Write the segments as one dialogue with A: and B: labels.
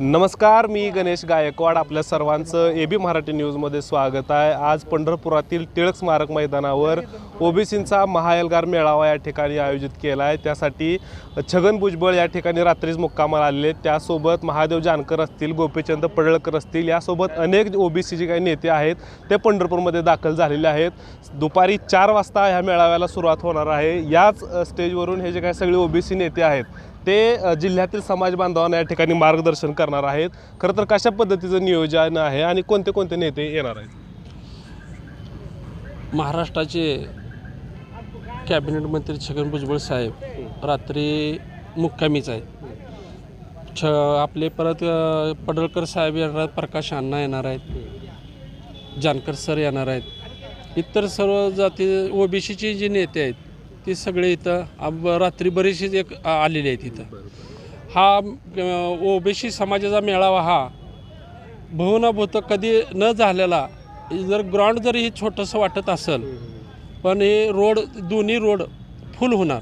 A: नमस्कार मी गणेश गायकवाड. आपल्या सर्वांचं ए बी मराठी न्यूजमध्ये स्वागत आहे. आज पंढरपुरातील टिळक स्मारक मैदानावर ओबीसींचा महायलगार मेळावा या ठिकाणी आयोजित केला आहे. त्यासाठी छगन भुजबळ या ठिकाणी रात्रीच मुक्कामाला आलेले आहेत. त्यासोबत महादेव जानकर असतील गोपीचंद पडळकर असतील यासोबत अनेक ओबीसी जे काही नेते आहेत. ते पंढरपूरमध्ये दाखल झालेले आहेत. दुपारी चार वाजता ह्या मेळाव्याला सुरुवात होणार आहे. याच स्टेजवरून हे जे काही सगळे ओबीसी नेते आहेत ते जिल्ह्यातील समाज बांधवांना या ठिकाणी मार्गदर्शन करणार आहेत. खरं तर कशा पद्धतीचं नियोजन आहे आणि कोणते कोणते नेते येणार आहेत?
B: महाराष्ट्राचे कॅबिनेट मंत्री छगन भुजबळ साहेब रात्री मुक्कामीच आहेत. छ आपले परत पडळकर साहेब येणार आहेत प्रकाश अण्णा येणार आहेत जानकर सर येणार आहेत. इतर सर्व जाती ओबीसीचे जे नेते आहेत ते सगळे इथं अब रात्री बरेचसे एक आलेले आहेत इथं. हा ओबीसी समाजाचा मेळावा हा बहुनाभूत कधी न झालेला जर ग्राउंड जरी हे छोटंसं वाटत असेल पण हे रोड दोन्ही रोड फुल होणार.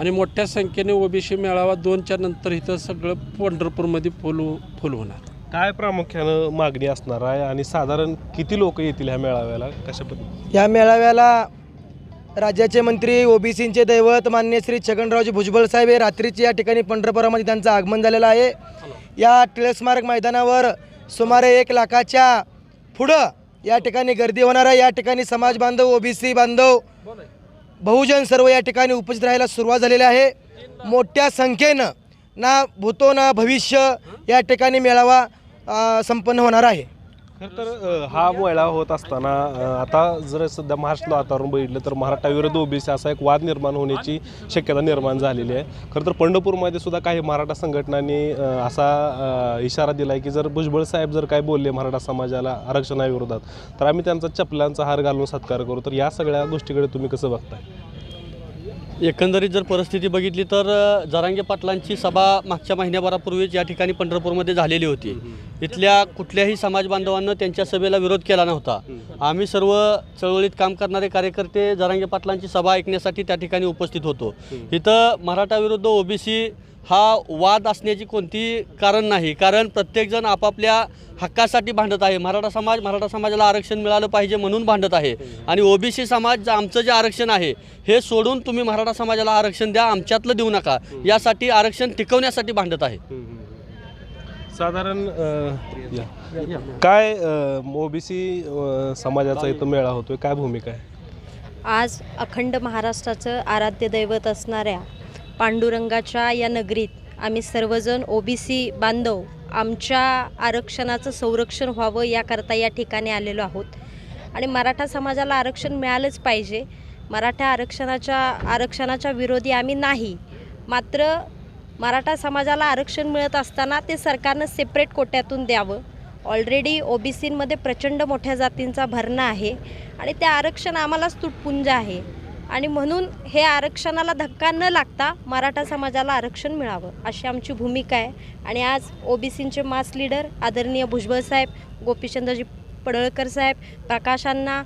B: आणि मोठ्या संख्येने ओबीसी मेळावा दोनच्या नंतर इथं सगळं पंढरपूरमध्ये फुल फुल होणार.
A: काय प्रामुख्यानं मागणी असणार आहे आणि साधारण किती लोक येतील ह्या मेळाव्याला? कशा पद्धती
C: या मेळाव्याला राज्याचे मंत्री ओबीसींचे दैवत मान्य श्री छगनरावजी भुजबळ साहेब हे रात्रीचे या ठिकाणी पंढरपुरामध्ये त्यांचं आगमन झालेलं आहे. या टिळस्मारक मैदानावर सुमारे एक लाखाच्या पुढं या ठिकाणी गर्दी होणार आहे. या ठिकाणी समाज बांधव ओबीसी बांधव बहुजन सर्व या ठिकाणी उपस्थित राहायला सुरुवात झालेली आहे. मोठ्या संख्येनं ना भूतो ना भविष्य या ठिकाणी मेळावा संपन्न होणार आहे.
A: खरं तर अ, हा वेळा होत असताना अ, आता जर सध्या महाराष्ट्र वातावरण बघितलं तर मराठा विरुद्ध ओबीसी असा एक वाद निर्माण होण्याची शक्यता निर्माण झालेली आहे. खरं तर पंढरपूरमध्ये सुद्धा काही मराठा संघटनांनी अ, असा अ, इशारा दिला आहे की जर भुजबळ साहेब जर काय बोलले मराठा समाजाला आरक्षणाविरोधात तर आम्ही त्यांचा चपलांचा हार घालून सत्कार करू. तर या सगळ्या गोष्टीकडे तुम्ही कसं बघताय?
D: एकंदरीत जर परिस्थिती बघितली तर जरांगे पाटलांची सभा मागच्या महिन्याभरापूर्वीच या ठिकाणी पंढरपूरमध्ये झालेली होती. इथल्या कुठल्याही समाज बांधवांना त्यांच्या सभेला विरोध केला नव्हता. आम्ही सर्व चळवळीत काम करणारे कार्यकर्ते जरांगे पाटलांची सभा ऐकण्यासाठी त्या ठिकाणी उपस्थित होतो. इथं मराठा विरुद्ध ओबीसी हा वाद असण्याची कोणती कारण नाही. कारण प्रत्येकजण आपापल्या हक्कासाठी भांडत आहे. मराठा समाज मराठा समाजाला आरक्षण मिळालं पाहिजे म्हणून भांडत आहे. आणि ओबीसी समाज आमचं जे आरक्षण आहे हे सोडून तुम्ही मराठा समाजाला आरक्षण द्या आमच्यातलं देऊ नका. यासाठी आरक्षण टिकवण्यासाठी भांडत आहे.
A: साधारण. काय ओबीसी समाजाचा इथं मेळा होतोय? काय भूमिका आहे?
E: आज अखंड महाराष्ट्राचं आराध्य दैवत असणाऱ्या पांडुरंगाच्या या नगरीत आम्ही सर्वजण ओबीसी बांधव आमच्या आरक्षणाचं संरक्षण व्हावं याकरता या ठिकाणी आलेलो आहोत. आणि मराठा समाजाला आरक्षण मिळालंच पाहिजे. मराठा आरक्षणाच्या आरक्षणाच्या विरोधी आम्ही नाही. मात्र मराठा समाजाला आरक्षण मिळत असताना ते सरकारनं सेपरेट कोट्यातून द्यावं. ऑलरेडी ओबीसींमध्ये प्रचंड मोठ्या जातींचा भरणा आहे. आणि ते आरक्षण आम्हालाच तुटपुंज आहे. आणि म्हणून हे आरक्षणाला धक्का न लागता मराठा समाजाला आरक्षण मिळावं अशी आमची भूमिका आहे. आणि आज ओबीसींचे मास लीडर आदरणीय भुजबळ साहेब गोपीचंद्रजी पडळकर साहेब प्रकाशांना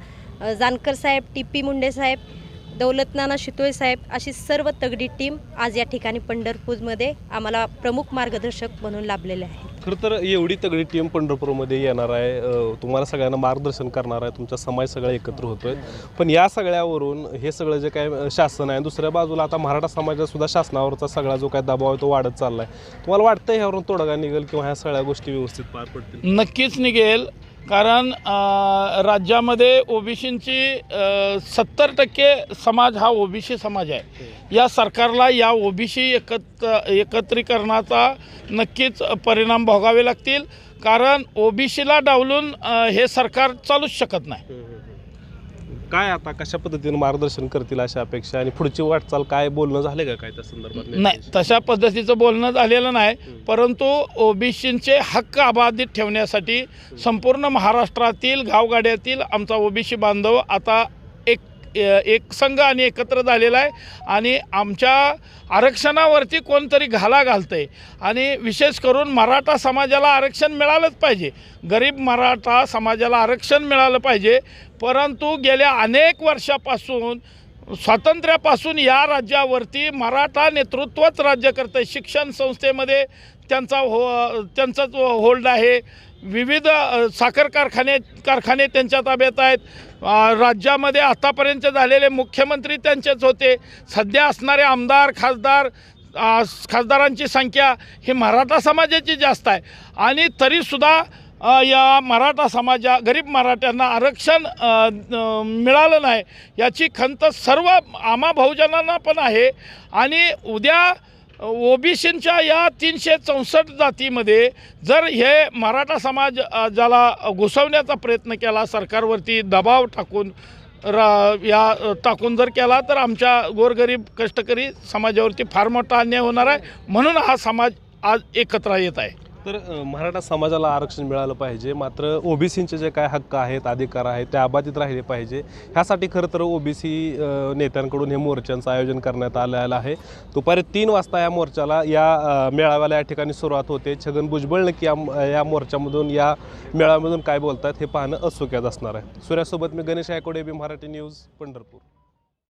E: जानकर साहेब टी पी मुंडे साहेब दौलतनाना शितोळे साहेब अशी सर्व तगडी टीम आज या ठिकाणी पंढरपूरमध्ये आम्हाला प्रमुख मार्गदर्शक म्हणून लाभलेले आहे
A: खरं तर एवढी तगडी टीम पंढरपूरमध्ये येणार आहे. तुम्हाला सगळ्यांना मार्गदर्शन करणार आहे. तुमचा समाज सगळा एकत्र होतोय. पण या सगळ्यावरून हे सगळं जे काय शासन आहे दुसऱ्या बाजूला आता मराठा समाजातसुद्धा शासनावरचा सगळा जो काय दबाव आहे तो वाढत चाललाय. तुम्हाला वाटतं ह्यावरून तोडगा निघेल किंवा ह्या सगळ्या गोष्टी व्यवस्थित पार पडतील?
F: नक्कीच निघेल. कारण राज्यामध्ये ओबीसींची सत्तर टक्के समाज हा ओबीसी समाज आहे. या सरकारला या ओबीसी एकत्र एकत्रीकरणाचा नक्कीच परिणाम भोगावे लागतील. कारण ओबीसीला डावलून हे सरकार चालूच शकत नाही.
A: काय आता कशा पद्धतीने मार्गदर्शन करतील अशा अपेक्षा? आणि पुढची वाटचाल काय बोलणं झाले का काय त्या संदर्भात
F: नाही तशा पद्धतीचं बोलणं झालेलं नाही परंतु ओबीसींचे हक्क अबाधित ठेवण्यासाठी संपूर्ण महाराष्ट्रातील गावगाड्यातील आमचा ओबीसी बांधव आता एक संघ आणि एकत्र झालेला आहे. आणि आमच्या आरक्षणावरती कोणतरी घाला घालतंय. आणि विशेष करून मराठा समाजाला आरक्षण मिळालंच पाहिजे. गरीब मराठा समाजाला आरक्षण मिळालं पाहिजे. परंतु गेल्या अनेक वर्षापासून स्वातंत्र्यापासून या राज्यावरती मराठा नेतृत्वच राज्य करतं आहे शिक्षण संस्थेमध्ये त्यांचा हो त्यांचाच होल्ड आहे. विविध साखर कारखाने कारखाने त्यांच्या ताब्यात आहेत. राज्यामध्ये आतापर्यंत झालेले मुख्यमंत्री त्यांचेच होते. सध्या असणारे आमदार खासदार खासदारांची संख्या ही मराठा समाजाची जास्त आहे. आणि तरीसुद्धा या मराठा समाजा गरीब मराठ्यांना आरक्षण मिळालं नाही याची खंत सर्व आमा बहुजनांना पण आहे. आणि उद्या ओबीसींच्या या तीनशे चौसष्ट जातीमध्ये जर हे मराठा समाज ज्याला घुसवण्याचा प्रयत्न केला सरकारवरती दबाव टाकून रा या टाकून जर केला तर आमच्या गोरगरीब कष्टकरी समाजावरती फार मोठा अन्याय होणार आहे. म्हणून हा समाज आज एकत्र येत आहे.
A: तर मराठा समाजाला आरक्षण मिळालं पाहिजे. मात्र ओबीसींचे जे काय हक्क आहेत अधिकार आहेत ते अबाधित राहिले पाहिजे. ह्यासाठी खरं तर ओबीसी नेत्यांकडून हे मोर्चांचं आयोजन करण्यात आलेलं आहे. दुपारी तीन वाजता या मोर्चाला या मेळाव्याला या ठिकाणी सुरुवात होते. छगन भुजबळ नक्की या या मोर्चामधून या मेळाव्यामधून काय बोलतात हे पाहणं असोक्यात असणार आहे. सूर्यासोबत मी गणेश आयकोडे बी मराठी न्यूज पंढरपूर.